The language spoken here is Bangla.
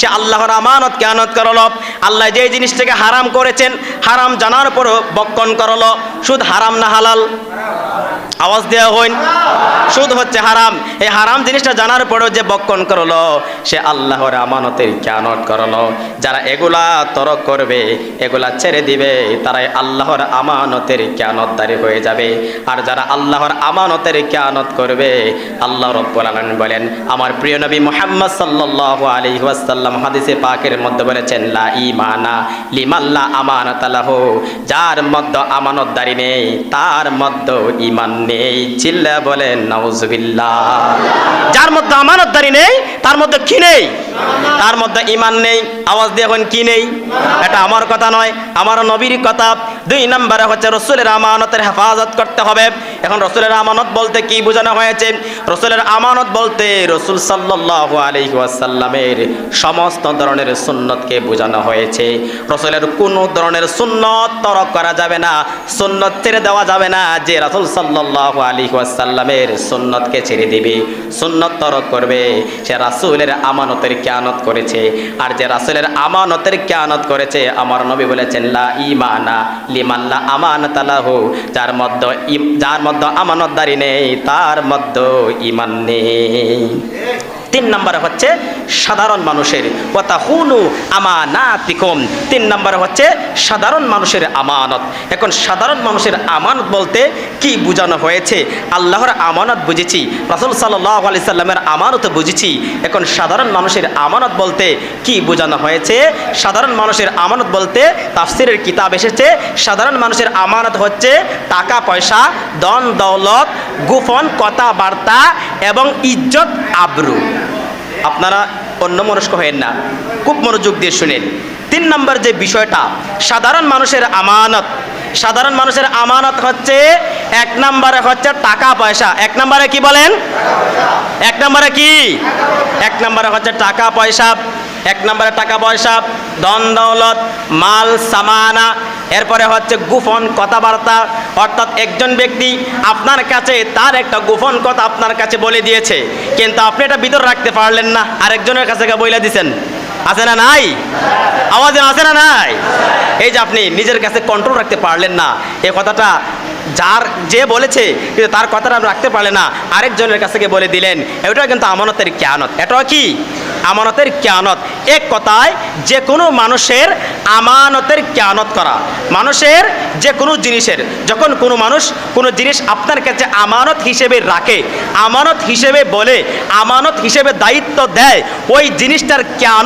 সে আল্লাহর আমানত কেয়ানত করল। আল্লাহ যে জিনিসটাকে হারাম করেছেন, হারাম জানার পরও বক্ষণ করল। সুদ হারাম না হালাল? আওয়াজ দেওয়া হইন। সুদ হচ্ছে হারাম। এই হারাম জিনিসটা জানার পরেও যে বক্ষণ করল, সে আল্লাহর আমানতের কেয়ানত করল। যারা এগুলা তরক করবে, এগুলা ছেড়ে দিবে, তারাই আল্লাহর আমানতের কেয়ানতদারি হয়ে যাবে। আর যারা আল্লাহর আমানতের কেয়ানত করবে, আল্লাহ রব্বুল আলামিন বলেন, আমার প্রিয় নবী মোহাম্মদ সাল্লাল্লাহু আলাইহি ওয়াসাল্লাম হাদিসে পাকের মধ্যে বলেছেন, লা লিমাল্লা আমানাত লাহু। যার মধ্যে আমানতদারি নেই, তার মধ্যে ইমান নেই। চিল্লা বলেন নাউজুবিল্লাহ যার মধ্যে আমানতদারি নেই, তার মধ্যে কি নেই? তার মধ্যে ইমান নেই, আওয়াজ দিয়ে এখন কি নেই? এটা আমার কথা নয়, আমার নবীর কথা। দুই নম্বরে হচ্ছে রসুলের আমানতের হেফাজত করতে হবে। এখন রসুলের আমানত বলতে কি বোঝানো হয়েছে? রসুলের আমানত বলতে রসুল সাল্লাল্লাহু আলাইহি ওয়াসাল্লামের সমস্ত ধরনের সুন্নতকে বোঝানো হয়েছে। রসুলের কোনো ধরনের সুন্নত তরক করা যাবে না, সুন্নত ছেড়ে দেওয়া যাবে না, যে রসুল সাল্লাল্লাহু আলাইহি ওয়াসাল্লামের সুন্নতকে ছেড়ে দিবে। সুন্নত তরক করবে। সে রাসূলের আমানতের কিয়ানত করেছে। আর যে রাসূলের আমানতের কিয়ানত করেছে, আমার নবী বলেছেন, লা ইমানা লিমাল্লা আমানতালাহ লাহু। যার মধ্য যার মধ্য আমানতদারি নেই, তার মধ্যে ইমান নেই। তিন নম্বরে হচ্ছে সাধারণ মানুষের। কথা হুনু আমানাতিকুম। তিন নম্বরে হচ্ছে সাধারণ মানুষের আমানত। এখন সাধারণ মানুষের আমানত বলতে কি বোঝানো হয়েছে? আল্লাহর আমানত বুঝেছি, রাসূল সাল্লাল্লাহু আলাইহি সাল্লামের আমানত বুঝেছি। এখন সাধারণ মানুষের আমানত বলতে কি বোঝানো হয়েছে? সাধারণ মানুষের আমানত বলতে তাফসিরের কিতাব এসেছে, সাধারণ মানুষের আমানত হচ্ছে টাকা, পয়সা দন দৌলত, গোপন কথাবার্তা এবং ইজ্জত, আবরু। আপনারা অন্য মনস্ক হয়েন না। খুব মনোযোগ দিয়ে শুনেন। তিন নম্বর যে বিষয়টা, সাধারণ মানুষের আমানত। সাধারণ মানুষের আমানত হচ্ছে, এক নম্বরে হচ্ছে টাকা, পয়সা। এক নম্বরে কি বলেন? এক নম্বরে কি? এক নম্বরে হচ্ছে টাকা, পয়সা। এক নম্বরে টাকা পয়সা দন দৌলত, মাল, সামানা, এরপরে হচ্ছে গোপন কথাবার্তা। অর্থাৎ একজন ব্যক্তি আপনার কাছে, তার একটা গোপন কথা আপনার কাছে বলে দিয়েছে। কিন্তু আপনি এটা ভিতর রাখতে পারলেন না, আরেকজনের কাছে বলে দিছেন। আছে না নাই? আওয়াজ আছে না নাই? এই যে আপনি নিজের কাছে কন্ট্রোল রাখতে পারলেন না। এই কথাটা যার যে বলেছে, কিন্তু তার কথাটা রাখতে পারলেন না, আরেকজনের কাছে বলে দিলেন। এটা কিন্তু আমানতের জ্ঞানত এটাও কি? আমানতের ক্যানত এক কথায় যে কোনো মানুষের আমানতের ক্যানত করা। মানুষের যে কোনো জিনিসের, যখন কোনো মানুষ কোনো জিনিস আপনার কাছে আমানত হিসেবে রাখে, আমানত হিসেবে বলে, আমানত হিসেবে দায়িত্ব দেয়, ওই জিনিসটার জ্ঞান